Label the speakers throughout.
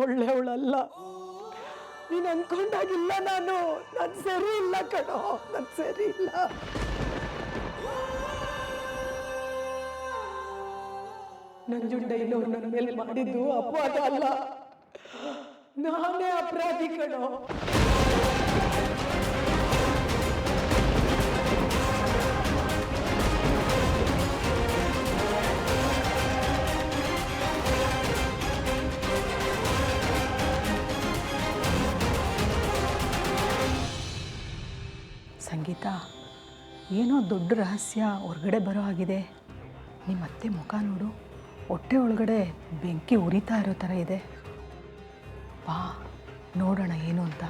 Speaker 1: ಒಳ್ಳೆಯವಳಲ್ಲ. ನೀನು ಅನ್ಕೊಂಡಾಗಿಲ್ಲ ನಾನು. ನಾನು ಸರಿ ಇಲ್ಲ ಕಣೋ. ನಾನು ಸರಿ ಇಲ್ಲ. ನಂಜುಂಡ ಇನ್ನೊರು ನನ್ನ ಮೇಲೆ ಮಾಡಿದ್ದು ಅಪವಾದ ಅಲ್ಲ. ನಾನೇ ಅಪರಾಧಿ ಕಣೋ. ಏನೋ ದೊಡ್ಡ ರಹಸ್ಯ ಹೊರಗಡೆ ಬರೋ ಆಗಿದೆ ನಿಮ್ಮ ಅತ್ತೆ ಮುಖ ನೋಡು. ಹೊಟ್ಟೆ ಒಳಗಡೆ ಬೆಂಕಿ ಉರಿತಾ ಇರೋ ಥರ ಇದೆ. ಬಾ ನೋಡೋಣ ಏನು ಅಂತ.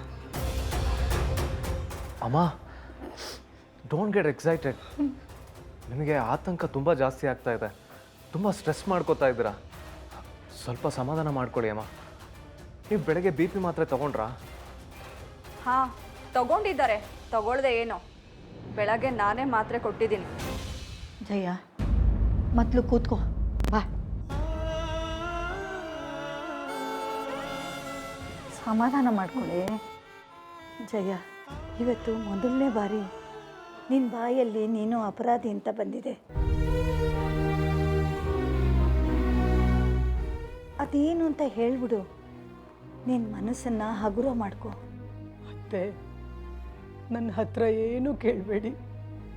Speaker 2: ಅಮ್ಮ ಡೋಂಟ್ ಗೆಟ್ ಎಕ್ಸೈಟೆಡ್ ನಿಮಗೆ ಆತಂಕ ತುಂಬ ಜಾಸ್ತಿ ಆಗ್ತಾ ಇದೆ. ತುಂಬ ಸ್ಟ್ರೆಸ್ ಮಾಡ್ಕೋತಾ ಇದ್ದೀರಾ? ಸ್ವಲ್ಪ ಸಮಾಧಾನ ಮಾಡ್ಕೊಳ್ಳಿ ಅಮ್ಮ. ನೀವು ಬೆಳಗ್ಗೆ ಬಿ ಪಿ ಮಾತ್ರೆ ತಗೊಂಡ್ರಾ?
Speaker 3: ಹಾಂ ತಗೊಂಡಿದ್ದಾರೆ. ತಗೊಳ್ದೆ ಏನು. ಬೆಳಗ್ಗೆ ನಾನೇ ಮಾತ್ರೆ ಕೊಟ್ಟಿದ್ದೀನಿ.
Speaker 4: ಜಯ ಮೊದಲು ಕೂತ್ಕೋ. ಬಾ. ಸಮಾಧಾನ ಮಾಡ್ಕೊಳ್ಳಿ ಜಯ ಇವತ್ತು ಮೊದಲನೇ ಬಾರಿ ನಿನ್ನ ಬಾಯಲ್ಲಿ ನೀನು ಅಪರಾಧಿ ಅಂತ ಬಂದಿದೆ. ಅದೇನು ಅಂತ ಹೇಳ್ಬಿಡು. ನಿನ್ನ ಮನಸ್ಸನ್ನು ಹಗುರ ಮಾಡ್ಕೋ.
Speaker 1: ಅತ್ತೆ ನನ್ನ ಹತ್ರ ಏನೂ ಕೇಳಬೇಡಿ.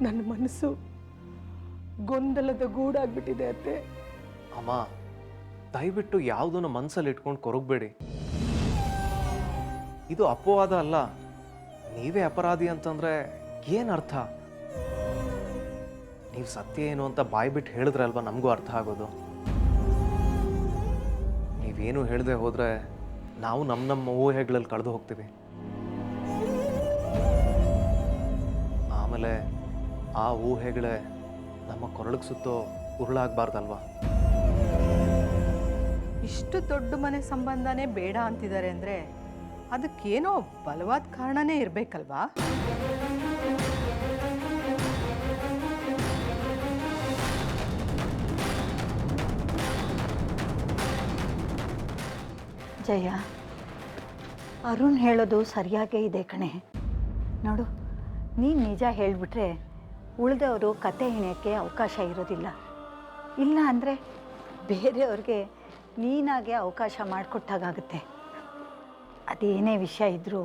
Speaker 1: ನನ್ನ ಮನಸ್ಸು ಗೊಂದಲದ ಗೂಡಾಗ್ಬಿಟ್ಟಿದೆ ಅತ್ತೆ.
Speaker 2: ಅಮ್ಮ, ದಯವಿಟ್ಟು ಯಾವುದನ್ನು ಮನಸ್ಸಲ್ಲಿ ಇಟ್ಕೊಂಡು ಕೊರಗಬೇಡಿ. ಇದು ಅಪವಾದ ಅಲ್ಲ. ನೀವೇ ಅಪರಾಧಿ ಅಂತಂದ್ರೆ ಏನು ಅರ್ಥ? ನೀವು ಸತ್ಯ ಏನು ಅಂತ ಬಾಯಿ ಬಿಟ್ಟು ಹೇಳಿದ್ರೆ ಅಲ್ವಾ ನಮಗೂ ಅರ್ಥ ಆಗೋದು? ನೀವೇನು ಹೇಳದೆ ಹೋದರೆ ನಾವು ನಮ್ಮ ನಮ್ಮ ಊಹೆಗಳಲ್ಲಿ ಕಳೆದು ಹೋಗ್ತೀವಿ. ಆಮೇಲೆ ಆ ಊಹೆಗಳೇ ನಮ್ಮ ಕೊರಳಿಗೆ ಸುತ್ತೋ ಉರುಳಾಗಬಾರ್ದಲ್ವಾ?
Speaker 1: ಇಷ್ಟು ದೊಡ್ಡ ಮನೆ ಸಂಬಂಧನೇ ಬೇಡ ಅಂತಿದ್ದಾರೆ ಅಂದರೆ ಅದಕ್ಕೇನೋ ಬಲವಾದ ಕಾರಣನೇ ಇರಬೇಕಲ್ವಾ?
Speaker 4: ಜಯ ಅರುಣ್ ಹೇಳೋದು ಸರಿಯಾಗೇ ಇದೆ ಕಣೆ. ನೋಡು. ನೀನು ನಿಜ ಹೇಳಿಬಿಟ್ರೆ ಉಳಿದವರು ಕತೆ ಹೆಣೆಯೋಕ್ಕೆ ಅವಕಾಶ ಇರೋದಿಲ್ಲ. ಇಲ್ಲ ಅಂದರೆ ಬೇರೆಯವ್ರಿಗೆ ನೀನಾಗೆ ಅವಕಾಶ ಮಾಡಿಕೊಟ್ಟಾಗುತ್ತೆ ಅದೇನೇ ವಿಷಯ ಇದ್ದರೂ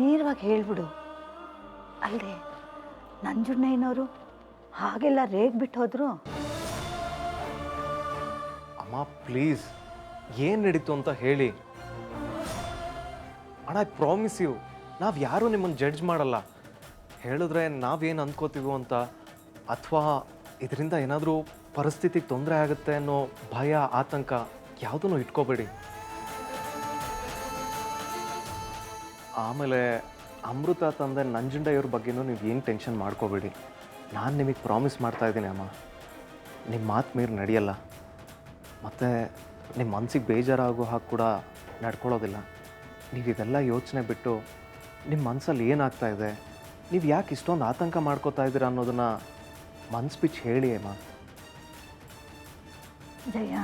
Speaker 4: ನೇರವಾಗಿ ಹೇಳಿಬಿಡು. ಅಲ್ಲದೆ ನಂಜುಣ್ಣಯ್ಯನವರು ಹಾಗೆಲ್ಲ ರೇಗ್ ಬಿಟ್ಟು ಹೋದ್ರು?
Speaker 2: ಅಮ್ಮ ಪ್ಲೀಸ್ ಏನು ನಡೀತು ಅಂತ ಹೇಳಿ. ಅಣ್ಣ ಐ ಪ್ರಾಮಿಸ್ ಯು ನಾವು ಯಾರೂ ನಿಮ್ಮನ್ನು ಜಡ್ಜ್ ಮಾಡಲ್ಲ. ಹೇಳಿದ್ರೆ ನಾವೇನು ಅಂದ್ಕೋತೀವೋ ಅಂತ, ಅಥವಾ ಇದರಿಂದ ಏನಾದರೂ ಪರಿಸ್ಥಿತಿಗೆ ತೊಂದರೆ ಆಗುತ್ತೆ ಅನ್ನೋ ಭಯ, ಆತಂಕ ಯಾವುದನ್ನು ಇಟ್ಕೋಬೇಡಿ. ಆಮೇಲೆ ಅಮೃತ ತಂದೆ ನಂಜುಂಡಯ್ಯವ್ರ ಬಗ್ಗೆನೂ ನೀವು ಏನು ಟೆನ್ಷನ್ ಮಾಡ್ಕೋಬೇಡಿ. ನಾನು ನಿಮಗೆ ಪ್ರಾಮಿಸ್ ಮಾಡ್ತಾ ಇದ್ದೀನಿ ಅಮ್ಮ. ನಿಮ್ಮ ಮಾತು ಮೀರಿ ನಡೆಯಲ್ಲ. ಮತ್ತು ನಿಮ್ಮ ಮನಸ್ಸಿಗೆ ಬೇಜಾರಾಗೋ ಹಾಗೆ ಕೂಡ ನಡ್ಕೊಳ್ಳೋದಿಲ್ಲ ನೀವು ಇದೆಲ್ಲ ಯೋಚನೆ ಬಿಟ್ಟು ನಿಮ್ಮ ಮನಸ್ಸಲ್ಲಿ ಏನಾಗ್ತಾ ಇದೆ? ನೀವು ಯಾಕೆ ಇಷ್ಟೊಂದು ಆತಂಕ ಮಾಡ್ಕೋತಾ ಇದ್ದೀರ ಅನ್ನೋದನ್ನು ಮನ್ಸು ಬಿಚ್ ಹೇಳಿ, ಅಮ್ಮ.
Speaker 4: ಜಯ,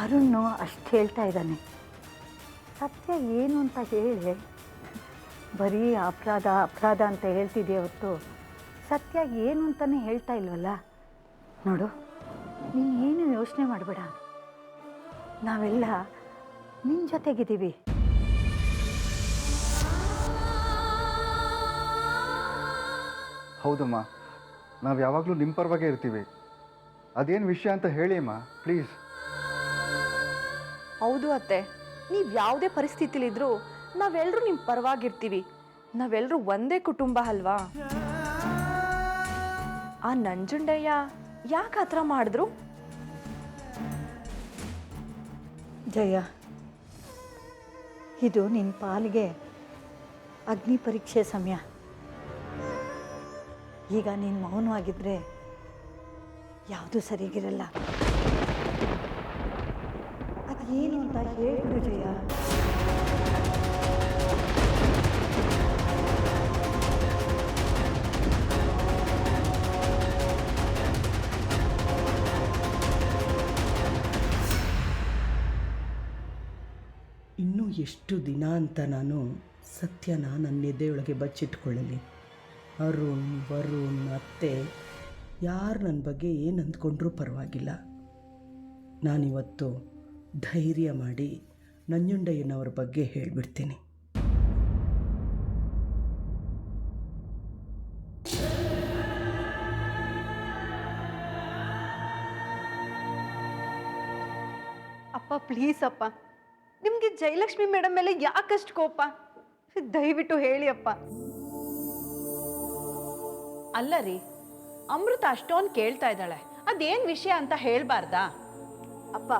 Speaker 4: ಅರುಣ್ ಅಷ್ಟು ಹೇಳ್ತಾ ಇದ್ದಾನೆ. ಸತ್ಯ ಏನು ಅಂತ ಹೇಳಿ. ಬರೀ ಅಪರಾಧ ಅಪರಾಧ ಅಂತ ಹೇಳ್ತಿದ್ದೆ ಹೊತ್ತು. ಸತ್ಯ ಏನು ಅಂತಲೇ ಹೇಳ್ತಾ ಇಲ್ವಲ್ಲ? ನೋಡು, ನೀನು ಏನು ಯೋಚನೆ ಮಾಡಬೇಡ. ನಾವೆಲ್ಲ ನಿನ್ನ ಜೊತೆಗಿದ್ದೀವಿ.
Speaker 5: ಹೌದಮ್ಮ. ನಾವು ಯಾವಾಗಲೂ ನಿಮ್ಮ ಪರವಾಗೇ ಇರ್ತೀವಿ. ಅದೇನು ವಿಷಯ ಅಂತ ಹೇಳಿ ಅಮ್ಮ ಪ್ಲೀಸ್.
Speaker 3: ಹೌದು ಅತ್ತೆ. ನೀವು ಯಾವುದೇ ಪರಿಸ್ಥಿತಿಲಿದ್ರೂ ನಾವೆಲ್ಲರೂ ನಿಮ್ಮ ಪರವಾಗಿರ್ತೀವಿ. ನಾವೆಲ್ಲರೂ ಒಂದೇ ಕುಟುಂಬ ಅಲ್ವಾ? ಆ ನಂಜುಂಡಯ್ಯ ಯಾಕೆ ಆ ಥರ ಮಾಡಿದ್ರು?
Speaker 4: ಜಯ ಇದು ನಿನ್ನ ಪಾಲಿಗೆ ಅಗ್ನಿ ಪರೀಕ್ಷೆ ಸಮಯ. ಈಗ ನೀನು ಮೌನವಾಗಿದ್ದರೆ ಯಾವುದೂ ಸರಿಗಿರಲ್ಲ. ಅದೇನು ಅಂತ ಹೇಳ್ಬಿಡು ಜಯ.
Speaker 1: ಎಷ್ಟು ದಿನ ಅಂತ ನಾನು ಸತ್ಯನ ನನ್ನ ಎದೆಯೊಳಗೆ ಬಚ್ಚಿಟ್ಕೊಳ್ಳಲಿ. ಅರುಣ್, ವರುಣ್, ಅತ್ತೆ, ಯಾರು ನನ್ನ ಬಗ್ಗೆ ಏನು ಅಂದ್ಕೊಂಡ್ರೂ ಪರವಾಗಿಲ್ಲ. ನಾನಿವತ್ತು ಧೈರ್ಯ ಮಾಡಿ ನಂಜುಂಡಯ್ಯನವ್ರ ಬಗ್ಗೆ ಹೇಳಿಬಿಡ್ತೀನಿ.
Speaker 6: ಅಪ್ಪ ಪ್ಲೀಸ್ ಅಪ್ಪ. ನಿಮಗೆ ಜಯಲಕ್ಷ್ಮಿ ಮೇಡಮ್ ಮೇಲೆ ಯಾಕಷ್ಟು ಕೋಪ? ದಯವಿಟ್ಟು ಹೇಳಿ ಅಪ್ಪ.
Speaker 7: ಅಲ್ಲ ರೀ. ಅಮೃತ ಅಷ್ಟೊಂದು ಕೇಳ್ತಾ ಇದ್ದಾಳೆ. ಅದೇನು ವಿಷಯ ಅಂತ ಹೇಳಬಾರ್ದಾ?
Speaker 6: ಅಪ್ಪ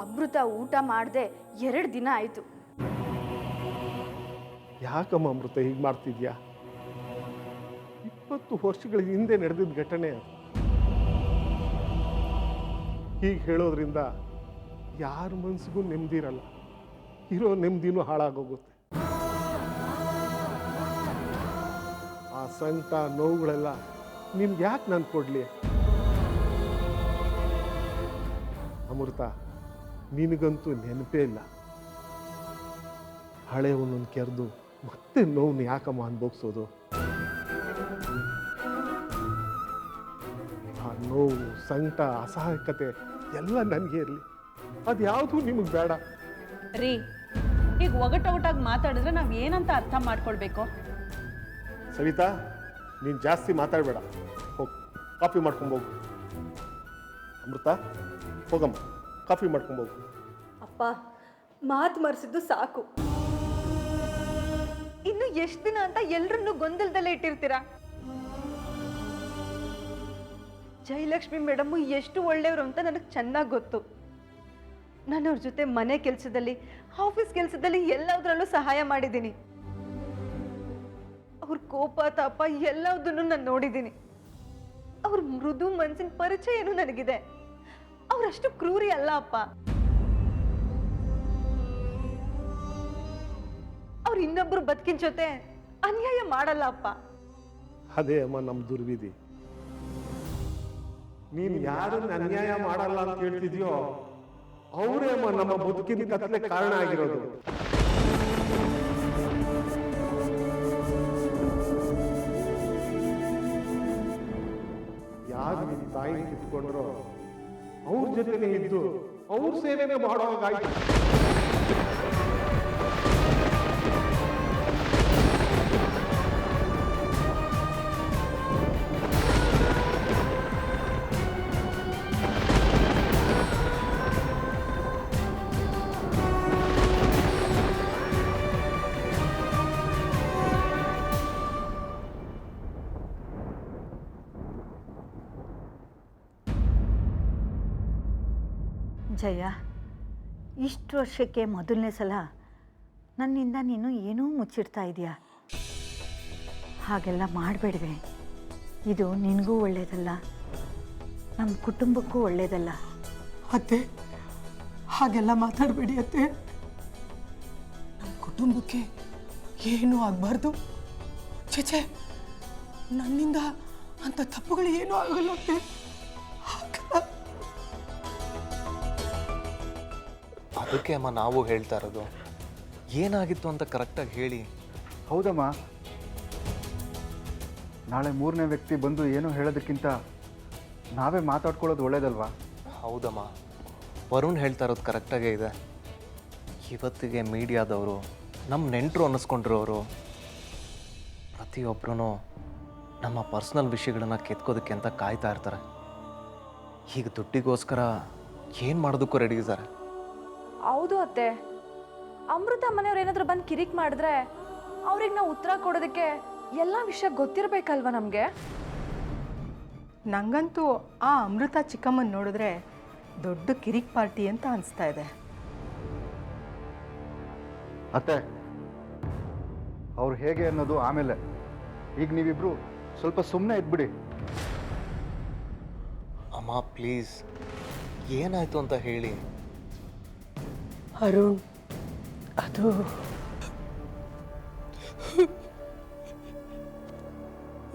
Speaker 6: ಅಮೃತ ಊಟ ಮಾಡದೆ ಎರಡು ದಿನ ಆಯಿತು.
Speaker 8: ಯಾಕಮ್ಮ ಅಮೃತ ಹೀಗೆ ಮಾಡ್ತಿದ್ಯಾ? ಇಪ್ಪತ್ತು ವರ್ಷಗಳ ಹಿಂದೆ ನಡೆದಿದ್ದ ಘಟನೆ ಅದು. ಹೀಗೆ ಹೇಳೋದ್ರಿಂದ ಯಾರ ಮನಸ್ಸಿಗೂ ನೆಮ್ಮದಿ ಇರಲ್ಲ. ಇರೋ ನೆಮ್ಮದಿನೂ ಹಾಳಾಗೋಗುತ್ತೆ. ಸಂಕಟ ನೋವುಗಳೆಲ್ಲ ನಿಮ್ಗೆ ಯಾಕೆ ನಾನು ಕೊಡಲಿ? ಅಮೃತ, ನಿನಗಂತೂ ನೆನಪೇ ಇಲ್ಲ. ಹಳೆ ಒಂದೊಂದು ಕೆರೆದು ಮತ್ತೆ ನೋವು ಯಾಕಮ್ಮ ಅನ್ಭೋಗ್ಸೋದು ಆ ನೋವು ಸಂಕಟ ಅಸಹಾಯಕತೆ ಎಲ್ಲ ನನಗೆ ಇರಲಿ. ಅದು ಯಾವುದು ನಿಮಗೆ ಬೇಡ.
Speaker 7: ರೀ, ಈಗ ಒಗಟೊಗಟಾಗಿ ಮಾತಾಡಿದ್ರೆ ನಾವು ಏನಂತ ಅರ್ಥ ಮಾಡ್ಕೊಳ್ಬೇಕು?
Speaker 8: ಸವಿತಾ, ನೀನು ಜಾಸ್ತಿ ಮಾತಾಡಬೇಡ. ಹೋಗಿ, ಕಾಫಿ ಮಾಡ್ಕೊಂಬೋಗು ಅಮೃತ, ಹೋಗಮ್ಮ, ಕಾಫಿ ಮಾಡ್ಕೊಂಬೋಗು
Speaker 6: ಅಪ್ಪ, ಮಾತು ಮರೆಸಿದ್ದು ಸಾಕು. ಇನ್ನು ಎಷ್ಟು ದಿನ ಅಂತ ಎಲ್ರನ್ನೂ ಗೊಂದಲದಲ್ಲೇ ಇಟ್ಟಿರ್ತೀರಾ? ಜಯಲಕ್ಷ್ಮಿ ಮೇಡಮ್ ಎಷ್ಟು ಒಳ್ಳೆಯವರು ಅಂತ ನನಗೆ ಚೆನ್ನಾಗಿ ಗೊತ್ತು. ನಾನು ಅವ್ರ ಜೊತೆ ಮನೆ ಕೆಲಸದಲ್ಲಿ, ಆಫೀಸ್ ಕೆಲಸದಲ್ಲಿ ಎಲ್ಲದರಲ್ಲೂ ಸಹಾಯ ಮಾಡಿದ್ದೀನಿ. ಅವ್ರ ಕೋಪ, ತಾಪ ಎಲ್ಲದನ್ನು ನಾನು ನೋಡಿದ್ದೀನಿ. ಅವ್ರ ಮೃದು ಮನಸ್ಸಿನ ಪರಿಚಯನೂ ನನಗಿದೆ. ಅವರಷ್ಟು ಕ್ರೂರಿ ಅಲ್ಲ ಅಪ್ಪ. ಅವ್ರು ಇನ್ನೊಬ್ರು ಬದುಕಿನ ಜೊತೆ ಅನ್ಯಾಯ ಮಾಡಲ್ಲ ಅಪ್ಪ.
Speaker 8: ಅದೇ ಅಮ್ಮ ನಮ್ಮ ದುರ್ವಿಧಿ. ನೀನ್ ಯಾರನ್ನ ಅನ್ಯಾಯ ಮಾಡಲ್ಲ ಅಂತ ಹೇಳ್ತಿದ್ಯೋ ಅವರೇ ಅಮ್ಮ ನಮ್ಮ ಬದುಕಿನ ಕತ್ತಲೆ ಕಾರಣ ಆಗಿರೋದು. ನಿನ್ನ ತಾಯಿ ಅವ್ರ ಜೊತೆಗೆ ಇದ್ದು ಅವ್ರ ಸೇವೆನೆ ಮಾಡೋಗಾಯ್ತು
Speaker 4: ಜಯ, ಇಷ್ಟು ವರ್ಷಕ್ಕೆ ಮೊದಲನೇ ಸಲ ನನ್ನಿಂದ ನೀನು ಏನೂ ಮುಚ್ಚಿಡ್ತಾ ಇದೆಯಾ? ಹಾಗೆಲ್ಲ ಮಾಡಬೇಡವೆ. ಇದು ನಿನಗೂ ಒಳ್ಳೆಯದಲ್ಲ ನಮ್ಮ ಕುಟುಂಬಕ್ಕೂ ಒಳ್ಳೆಯದಲ್ಲ
Speaker 1: ಅತ್ತೆ, ಹಾಗೆಲ್ಲ ಮಾತಾಡಬೇಡಿ ಅತ್ತೆ. ನಮ್ಮ ಕುಟುಂಬಕ್ಕೆ ಏನೂ ಆಗಬಾರ್ದು. ಚೇಚೆ ನನ್ನಿಂದ ಅಂಥ ತಪ್ಪುಗಳು ಏನೂ ಆಗಲ್ಲ ಅತ್ತೆ.
Speaker 2: ಅದಕ್ಕೆ ಅಮ್ಮ ನಾವು ಹೇಳ್ತಾ ಇರೋದು ಏನಾಗಿತ್ತು ಅಂತ ಕರೆಕ್ಟಾಗಿ ಹೇಳಿ.
Speaker 5: ಹೌದಮ್ಮ. ನಾಳೆ ಮೂರನೇ ವ್ಯಕ್ತಿ ಬಂದು ಏನೋ ಹೇಳೋದಕ್ಕಿಂತ ನಾವೇ ಮಾತಾಡ್ಕೊಳ್ಳೋದು ಒಳ್ಳೇದಲ್ವಾ?
Speaker 2: ಹೌದಮ್ಮ. ವರುಣ್ ಹೇಳ್ತಾ ಇರೋದು ಕರೆಕ್ಟಾಗೇ ಇದೆ. ಇವತ್ತಿಗೆ ಮೀಡಿಯಾದವರು ನಮ್ಮ ನೆಂಟರು ಅನ್ನಿಸ್ಕೊಂಡಿರೋರು ಪ್ರತಿಯೊಬ್ಬರೂ ನಮ್ಮ ಪರ್ಸ್ನಲ್ ವಿಷಯಗಳನ್ನ ಕೆತ್ಕೋದಕ್ಕೆ ಅಂತ ಕಾಯ್ತಾ ಇರ್ತಾರೆ. ಈಗ ದುಡ್ಡಿಗೋಸ್ಕರ ಏನು ಮಾಡೋದಕ್ಕೂ ರೆಡಿ ಇದ್ದಾರೆ.
Speaker 6: ಹೌದು ಅತ್ತೆ. ಅಮೃತ ಮನೆಯವ್ರು ಏನಾದ್ರು ಬಂದು ಕಿರಿಕ್ ಮಾಡಿದ್ರೆ ಅವ್ರಿಗೆ ನಾವು ಉತ್ತರ ಕೊಡೋದಕ್ಕೆ ಎಲ್ಲ ವಿಷಯ ಗೊತ್ತಿರಬೇಕಲ್ವ ನಮಗೆ?
Speaker 9: ನಂಗಂತೂ ಆ ಅಮೃತ ಚಿಕ್ಕಮ್ಮನ ನೋಡಿದ್ರೆ ದೊಡ್ಡ ಕಿರಿಕ್ ಪಾರ್ಟಿ ಅಂತ ಅನಿಸ್ತಾ ಇದೆ.
Speaker 5: ಅತ್ತೆ ಅವ್ರು ಹೇಗೆ ಅನ್ನೋದು ಆಮೇಲೆ. ಈಗ ನೀವಿಬ್ರು ಸ್ವಲ್ಪ ಸುಮ್ಮನೆ ಇದ್ಬಿಡಿ.
Speaker 2: ಅಮ್ಮ ಪ್ಲೀಸ್. ಏನಾಯಿತು ಅಂತ ಹೇಳಿ.
Speaker 1: ಅರುಣ್, ಅದು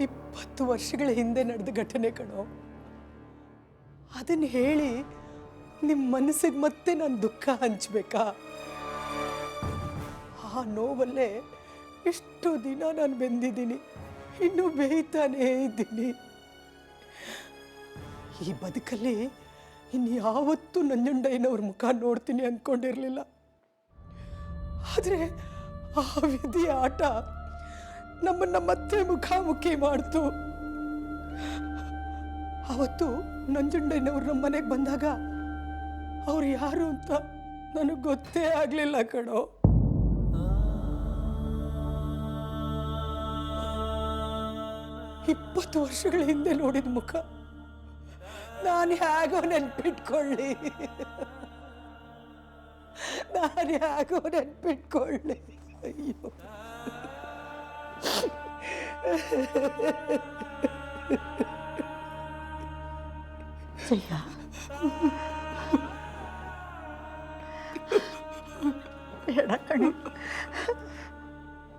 Speaker 1: ಇಪ್ಪತ್ತು ವರ್ಷಗಳ ಹಿಂದೆ ನಡೆದ ಘಟನೆ ಕಣೋ. ಅದನ್ನು ಹೇಳಿ ನಿಮ್ಮ ಮನಸ್ಸಿಗೆ ಮತ್ತೆ ನಾನು ದುಃಖ ಹಂಚಬೇಕಾ? ಆ ನೋವಲ್ಲೇ ಇಷ್ಟು ದಿನ ನಾನು ಬೆಂದಿದ್ದೀನಿ, ಇನ್ನೂ ಬೇಯ್ತಾನೇ ಇದ್ದೀನಿ. ಈ ಬದುಕಲ್ಲಿ ಇನ್ಯಾವತ್ತೂ ನಂಜುಂಡಯ್ಯನವ್ರ ಮುಖ ನೋಡ್ತೀನಿ ಅಂದ್ಕೊಂಡಿರಲಿಲ್ಲ ಆದರೆ ಆ ವಿಧಿ ಆಟ ನಮ್ಮನ್ನ ಮತ್ತೆ ಮುಖಾಮುಖಿ ಮಾಡ್ತು. ಅವತ್ತು ನಂಜುಂಡಯ್ಯನವ್ರು ನಮ್ಮ ಮನೆಗೆ ಬಂದಾಗ ಅವ್ರು ಯಾರು ಅಂತ ನನಗೆ ಗೊತ್ತೇ ಆಗಲಿಲ್ಲ ಕಣೋ. ಇಪ್ಪತ್ತು ವರ್ಷಗಳ ಹಿಂದೆ ನೋಡಿದ ಮುಖ. ನಾನು ಹೇಗೋ ನೆನ್ಪಿಟ್ಕೊಳ್ಳಿ. ನಾನು ಹೇಗೋ ನೆನ್ಪಿಟ್ಕೊಳ್ಳಿ. ಅಯ್ಯೋ.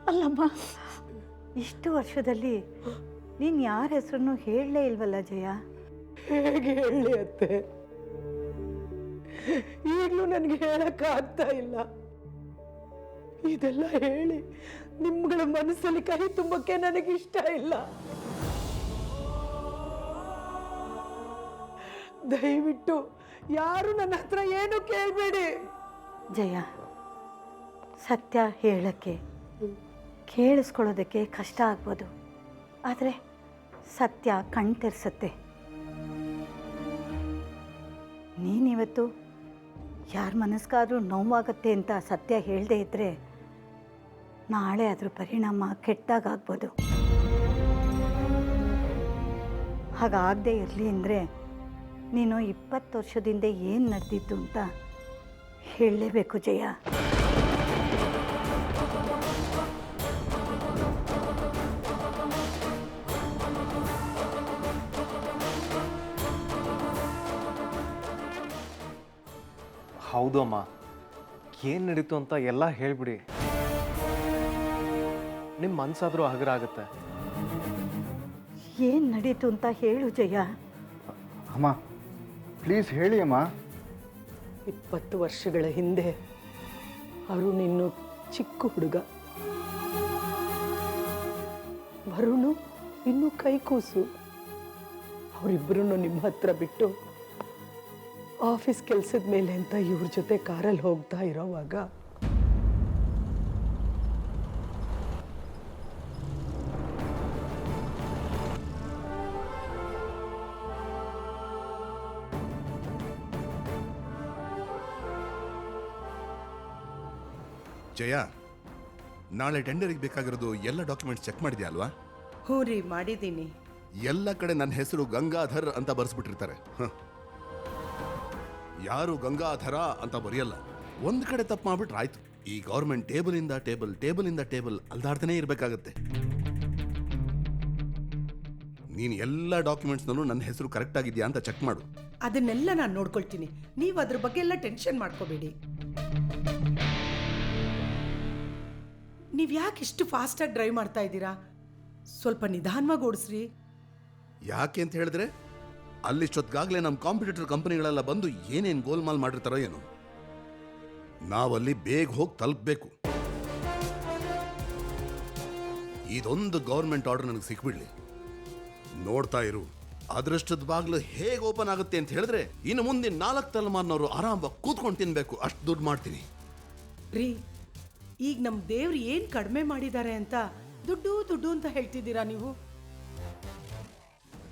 Speaker 4: ಅಲ್ಲಮ್ಮ, ಇಷ್ಟು ವರ್ಷದಲ್ಲಿ ನೀನು ಯಾರ ಹೆಸರನ್ನು ಹೇಳಲೇ ಇಲ್ವಲ್ಲ ಜಯ?
Speaker 1: ಹೇಗೆ ಹೇಳಿ ಅತ್ತೆ ಈಗಲೂ ನನಗೆ ಹೇಳೋಕ್ಕಾಗ್ತಾ ಇಲ್ಲ. ಇದೆಲ್ಲ ಹೇಳಿ ನಿಮ್ಗಳ ಮನಸ್ಸಲ್ಲಿ ಕೈ ತುಂಬಕ್ಕೆ ನನಗೆ ಇಷ್ಟ ಇಲ್ಲ. ದಯವಿಟ್ಟು ಯಾರು ನನ್ನ ಹತ್ರ ಏನು ಕೇಳಬೇಡಿ.
Speaker 4: ಜಯ, ಸತ್ಯ ಹೇಳಕ್ಕೆ, ಕೇಳಿಸ್ಕೊಳ್ಳೋದಕ್ಕೆ ಕಷ್ಟ ಆಗ್ಬೋದು. ಆದರೆ ಸತ್ಯ ಕಣ್ ತೆರೆಸತ್ತೆ ನೀನಿವತ್ತು ಯಾರ ಮನಸ್ಗಾದರೂ ನೋವಾಗತ್ತೆ ಅಂತ ಸತ್ಯ ಹೇಳದೇ ಇದ್ದರೆ ನಾಳೆ ಅದ್ರ ಪರಿಣಾಮ ಕೆಟ್ಟಾಗ್ಬೋದು ಹಾಗಾಗದೆ ಇರಲಿ ಅಂದರೆ ನೀನು ಇಪ್ಪತ್ತು ವರ್ಷದಿಂದ ಏನು ನಡೆದಿದ್ದು ಅಂತ ಹೇಳಲೇಬೇಕು ಜಯ.
Speaker 2: ಹೌದು ಅಮ್ಮ. ಏನು ನಡೀತು ಅಂತ ಎಲ್ಲ ಹೇಳ್ಬಿಡಿ. ನಿಮ್ಮ ಮನ್ಸಾದರೂ ಹಗರ ಆಗುತ್ತೆ.
Speaker 4: ಏನು ನಡೀತು ಅಂತ ಹೇಳು ಜಯ.
Speaker 5: ಅಮ್ಮ ಪ್ಲೀಸ್ ಹೇಳಿ ಅಮ್ಮ.
Speaker 1: ಇಪ್ಪತ್ತು ವರ್ಷಗಳ ಹಿಂದೆ ಅರುಣ್ ಇನ್ನು ಚಿಕ್ಕ ಹುಡುಗ. ವರುಣು ಇನ್ನು ಕೈಕೂಸು. ಅವರಿಬ್ಬರನ್ನು ನಿಮ್ಮ ಹತ್ರ ಬಿಟ್ಟು ಆಫೀಸ್ ಕೆಲಸದ ಮೇಲೆ ಅಂತ ಇವ್ರ ಜೊತೆ ಕಾರಲ್ಲಿ ಹೋಗ್ತಾ ಇರೋವಾಗ
Speaker 10: ಜಯ ನಾಳೆ ಟೆಂಡರಿಗೆ ಬೇಕಾಗಿರೋದು ಎಲ್ಲ ಡಾಕ್ಯುಮೆಂಟ್ಸ್ ಚೆಕ್ ಮಾಡಿದ್ಯಾ ಅಲ್ವಾ?
Speaker 1: ಹ್ಞೂ ರೀ ಮಾಡಿದ್ದೀನಿ.
Speaker 10: ಎಲ್ಲ ಕಡೆ ನನ್ನ ಹೆಸರು ಗಂಗಾಧರ್ ಅಂತ ಬರ್ಸ್ಬಿಟ್ಟಿರ್ತಾರೆ. ಹ. ಯಾರು ಗಂಗಾಧರ ಅಂತ ಬರೆಯಲ್ಲ. ಒಂದ್ ಕಡೆ ತಪ್ಪು ಮಾಡ್ಬಿಟ್ರೆ ಆಯ್ತು ಈ ಗೌರ್ಮೆಂಟ್ ಟೇಬಲ್ ಇಂದ ಟೇಬಲ್ ಟೇಬಲ್ ಇಂದ ಟೇಬಲ್ ಅಲ್ದಾಡ್ತಾನೆ ಇರಬೇಕಾಗತ್ತೆ. ನೀನು ಎಲ್ಲ ಡಾಕ್ಯುಮೆಂಟ್ಸ್ನಲ್ಲೂ ನನ್ನ ಹೆಸರು ಕರೆಕ್ಟ್ ಆಗಿದೆಯಾ ಅಂತ ಚೆಕ್ ಮಾಡು.
Speaker 1: ಅದನ್ನೆಲ್ಲ ನಾನು ನೋಡ್ಕೊಳ್ತೀನಿ. ನೀವು ಅದ್ರ ಬಗ್ಗೆ ಎಲ್ಲ ಟೆನ್ಷನ್ ಮಾಡ್ಕೋಬೇಡಿ. ನೀವು ಯಾಕೆ ಇಷ್ಟು ಫಾಸ್ಟಾಗಿ ಡ್ರೈವ್ ಮಾಡ್ತಾ ಇದ್ದೀರಾ? ಸ್ವಲ್ಪ ನಿಧಾನವಾಗಿ ಓಡಿಸ್ರಿ.
Speaker 10: ಯಾಕೆ ಅಂತ ಹೇಳಿದ್ರೆ? ಅಲ್ಲಿಷ್ಟೊತ್ತಿಗಾಗಲೇ ನಮ್ಮ ಕಾಂಪಿಟೇಟರ್ ಕಂಪನಿಗಳೆಲ್ಲ ಬಂದು ಏನೇನು ಗೋಲ್ಮಾಲ್ ಮಾಡಿರ್ತಾರೋ ಏನು. ನಾವಲ್ಲಿ ಬೇಗ ಹೋಗಿ ತಲುಪಬೇಕು. ಇದೊಂದು ಗೌರ್ಮೆಂಟ್ ಆರ್ಡರ್ ನನಗೆ ಸಿಕ್ಬಿಡ್ಲಿ. ನೋಡ್ತಾ ಇರು ಅದೃಷ್ಟದ ಬಾಗ್ಲು ಹೇಗೆ ಓಪನ್ ಆಗುತ್ತೆ ಅಂತ ಹೇಳಿದ್ರೆ ಇನ್ನು ಮುಂದೆ ನಾಲ್ಕು ತಲೆಮಾರಿನವರು ಆರಾಮವಾಗಿ ಕೂತ್ಕೊಂಡು ತಿನ್ಬೇಕು. ಅಷ್ಟು ದುಡ್ಡು ಮಾಡ್ತೀನಿ.
Speaker 1: ರೀ, ಈಗ ನಮ್ಮ ದೇವ್ರು ಏನು ಕಡಿಮೆ ಮಾಡಿದ್ದಾರೆ ಅಂತ ದುಡ್ಡು ದುಡ್ಡು ಅಂತ ಹೇಳ್ತಿದ್ದೀರಾ ನೀವು?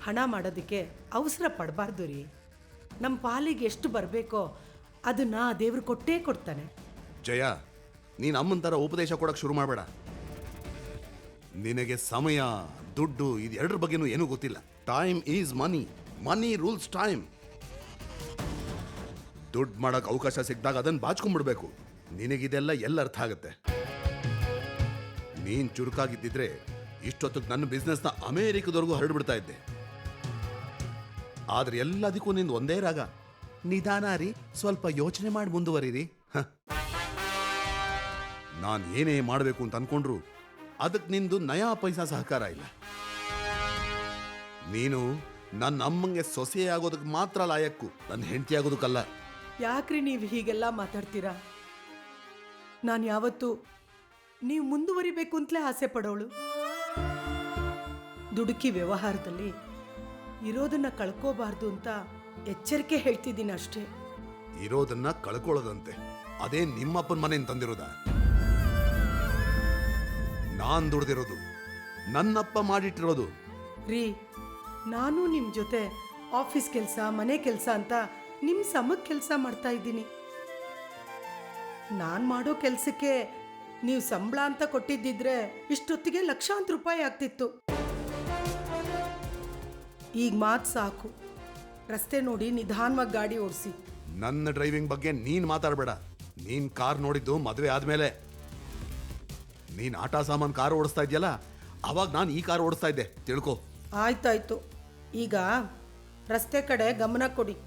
Speaker 1: ಹಣ ಮಾಡೋದಕ್ಕೆ ಅವಸರ ಪಡಬಾರ್ದು ರೀ. ನಮ್ಮ ಪಾಲಿಗೆ ಎಷ್ಟು ಬರಬೇಕೋ ಅದನ್ನ ದೇವ್ರು ಕೊಟ್ಟೇ ಕೊಡ್ತಾನೆ.
Speaker 10: ಜಯ, ನೀನು ಅಮ್ಮನ ಥರ ಉಪದೇಶ ಕೊಡಕ್ಕೆ ಶುರು ಮಾಡಬೇಡ. ನಿನಗೆ ಸಮಯ, ದುಡ್ಡು ಇದೆರಡರ ಬಗ್ಗೆನೂ ಏನೂ ಗೊತ್ತಿಲ್ಲ. Time is money money rules time ದುಡ್ಡು ಮಾಡೋಕೆ ಅವಕಾಶ ಸಿಕ್ಕಿದಾಗ ಅದನ್ನು ಬಾಚ್ಕೊಂಡ್ಬಿಡ್ಬೇಕು. ನಿನಗಿದೆಲ್ಲ ಎಲ್ಲ ಅರ್ಥ ಆಗುತ್ತೆ? ನೀನು ಚುರುಕಾಗಿದ್ದಿದ್ರೆ ಇಷ್ಟೊತ್ತಿಗೆ ನನ್ನ ಬಿಸ್ನೆಸ್ನ ಅಮೇರಿಕದವರೆಗೂ ಹರಡ್ಬಿಡ್ತಾ ಇದ್ದೆ. ಆದ್ರೆ ಎಲ್ಲದಕ್ಕೂ ನಿಂದು ಒಂದೇ ರಾಗ. ನಿಧಾನ ರೀ, ಸ್ವಲ್ಪ ಯೋಚನೆ ಮಾಡಿ ಮುಂದುವರಿರಿ. ನಾನು ಏನೇ ಮಾಡಬೇಕು ಅಂತ ಅನ್ಕೊಂಡ್ರು ಅದಕ್ಕೆ ನಿಂದು ನಯಾ ಪೈಸಾ ಸಹಕಾರ ಇಲ್ಲ. ನೀನು ನನ್ನ ಅಮ್ಮಂಗೆ ಸೊಸೆ ಆಗೋದಕ್ಕೆ ಮಾತ್ರ ಲಾಯಕ್ಕು ನನ್ನ ಹೆಂಡತಿ ಆಗೋದಕ್ಕಲ್ಲ.
Speaker 1: ಯಾಕ್ರಿ ನೀವು ಹೀಗೆಲ್ಲ ಮಾತಾಡ್ತೀರಾ? ನಾನು ಯಾವತ್ತು
Speaker 9: ನೀವು ಮುಂದುವರಿಬೇಕು ಅಂತಲೇ ಆಸೆ ಪಡೋಳು. ದುಡುಕಿ ವ್ಯವಹಾರದಲ್ಲಿ ಇರೋದನ್ನ ಕಳ್ಕೋಬಾರ್ದು ಅಂತ ಎಚ್ಚರಿಕೆ ಹೇಳ್ತಿದ್ದೀನಿ ಅಷ್ಟೇ.
Speaker 10: ಇರೋದನ್ನ ಕಳ್ಕೊಳ್ಳೋದಂತೆ. ಅದೇ ನಿಮ್ಮಪ್ಪನ ಮನೆಯಿಂದ ತಂದಿರೋದ. ನಾನ್ ದುಡ್ದಿರೋದು ನನ್ನಪ್ಪ ಮಾಡಿಟ್ಟಿರೋದು.
Speaker 9: ರೀ ನಾನು ನಿಮ್ಮ ಜೊತೆ ಆಫೀಸ್ ಕೆಲಸ ಮನೆ ಕೆಲಸ ಅಂತ ನಿಮ್ಮ ಸಮಕ್ಕೆ ಕೆಲಸ ಮಾಡ್ತಾ ಇದ್ದೀನಿ. ನಾನು ಮಾಡೋ ಕೆಲಸಕ್ಕೆ ನೀವು ಸಂಬಳ ಅಂತ ಕೊಟ್ಟಿದ್ದಿದ್ರೆ ಇಷ್ಟೊತ್ತಿಗೆ ಲಕ್ಷಾಂತರ ರೂಪಾಯಿ ಆಗ್ತಿತ್ತು. ಈಗ ಮಾತು ಸಾಕು. ರಸ್ತೆ ನೋಡಿ ನಿಧಾನವಾಗಿ ಗಾಡಿ ಓಡಿಸಿ.
Speaker 10: ನನ್ನ ಡ್ರೈವಿಂಗ್ ಬಗ್ಗೆ ನೀನ್ ಮಾತಾಡಬೇಡ. ನೀನ್ ಕಾರ್ ನೋಡಿದ್ದು ಮದುವೆ ಆದ್ಮೇಲೆ. ನೀನ್ ಆಟ ಸಾಮಾನ್ ಕಾರ್ ಓಡಿಸ್ತಾ ಇದೆಯಲ್ಲ? ಅವಾಗ ನಾನು ಈ ಕಾರ್ ಓಡಿಸ್ತಾ ಇದ್ದೆ. ತಿಳ್ಕೊ.
Speaker 9: ಆಯ್ತಾಯ್ತು. ಈಗ ರಸ್ತೆ ಕಡೆ ಗಮನ ಕೊಡಿ.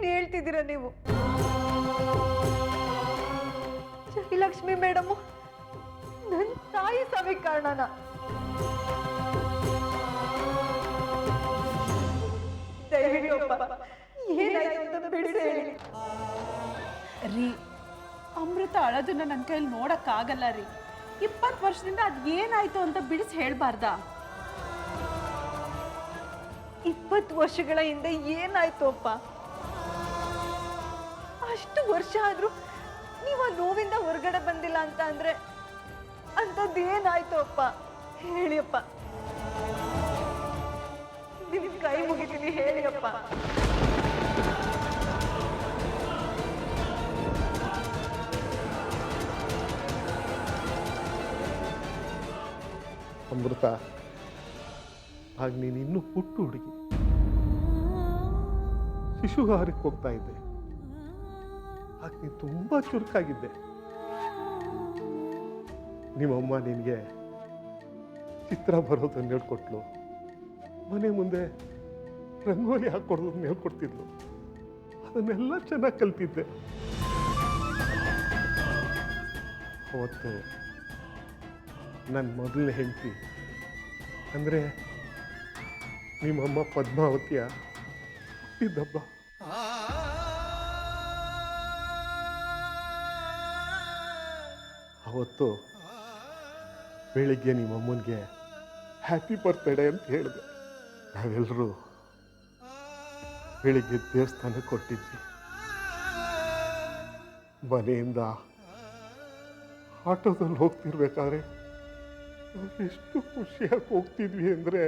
Speaker 6: ಏನು ಹೇಳ್ತಿದ್ದೀರಾ ನೀವು? ಜಯಲಕ್ಷ್ಮಿ ಮೇಡಮ್ ನನ್ನ ತಾಯಿ ಸಮೀಕರಣನ ಕಾರಣನ.
Speaker 7: ರೀ ಅಮೃತ ಅಳೋದನ್ನ ನನ್ನ ಕೈಯಲ್ಲಿ ನೋಡಕ್ಕಾಗಲ್ಲ ರೀ. ಇಪ್ಪತ್ ವರ್ಷದಿಂದ ಅದ್ ಏನಾಯ್ತು ಅಂತ ಬಿಡಿಸಿ ಹೇಳ್ಬಾರ್ದ?
Speaker 6: ಇಪ್ಪತ್ತು ವರ್ಷಗಳ ಹಿಂದೆ ಏನಾಯ್ತು ಅಪ್ಪ? ಅಷ್ಟು ವರ್ಷ ಆದರೂ ನೀವು ಆ ನೋವಿಂದ ಹೊರಗಡೆ ಬಂದಿಲ್ಲ ಅಂತ ಅಂದರೆ ಅಂಥದ್ದು ಏನಾಯ್ತು ಅಪ್ಪ? ಹೇಳಿಯಪ್ಪ ನಿಮ್ ಕೈ ಮುಗಿತೀನಿ ಹೇಳಿಯಪ್ಪ
Speaker 8: ಅಮೃತ ಆಗ ನೀನು ಇನ್ನೂ ಹುಟ್ಟು ಹುಡುಗಿ. ಶಿಶುಹಾರಕ್ಕೆ ಹೋಗ್ತಾ ಇದ್ದೆ. ನೀನು ತುಂಬ ಚುರುಕಾಗಿದ್ದೆ ನಿಮ್ಮಮ್ಮ ನಿನಗೆ ಚಿತ್ರ ಬರೋದನ್ನು ಹೇಳ್ಕೊಟ್ಲು. ಮನೆ ಮುಂದೆ ರಂಗೋಲಿ ಹಾಕ್ಕೊಡೋದನ್ನ ಹೇಳ್ಕೊಡ್ತಿದ್ಲು. ಅದನ್ನೆಲ್ಲ ಚೆನ್ನಾಗಿ ಕಲ್ತಿದ್ದೆ. ಅವತ್ತು ನನ್ನ ಮೊದಲನೇ ಹೆಂಡತಿ ಅಂದರೆ ನಿಮ್ಮಮ್ಮ ಪದ್ಮಾವತಿಯ ಇದ್ದಬ್ಬ ಅವತ್ತು ಬೆಳಿಗ್ಗೆ ನಿಮ್ಮ ಅಮ್ಮನಿಗೆ ಹ್ಯಾಪಿ ಬರ್ತ್ಡೇ ಅಂತ ಹೇಳಿದೆ. ನಾವೆಲ್ಲರೂ ಬೆಳಿಗ್ಗೆ ದೇವಸ್ಥಾನ ಕೊಟ್ಟಿದ್ವಿ ಮನೆಯಿಂದ ಆಟೋದಲ್ಲಿ ಹೋಗ್ತಿರ್ಬೇಕಾದ್ರೆ ಎಷ್ಟು ಖುಷಿಯಾಗಿ ಹೋಗ್ತಿದ್ವಿ ಅಂದರೆ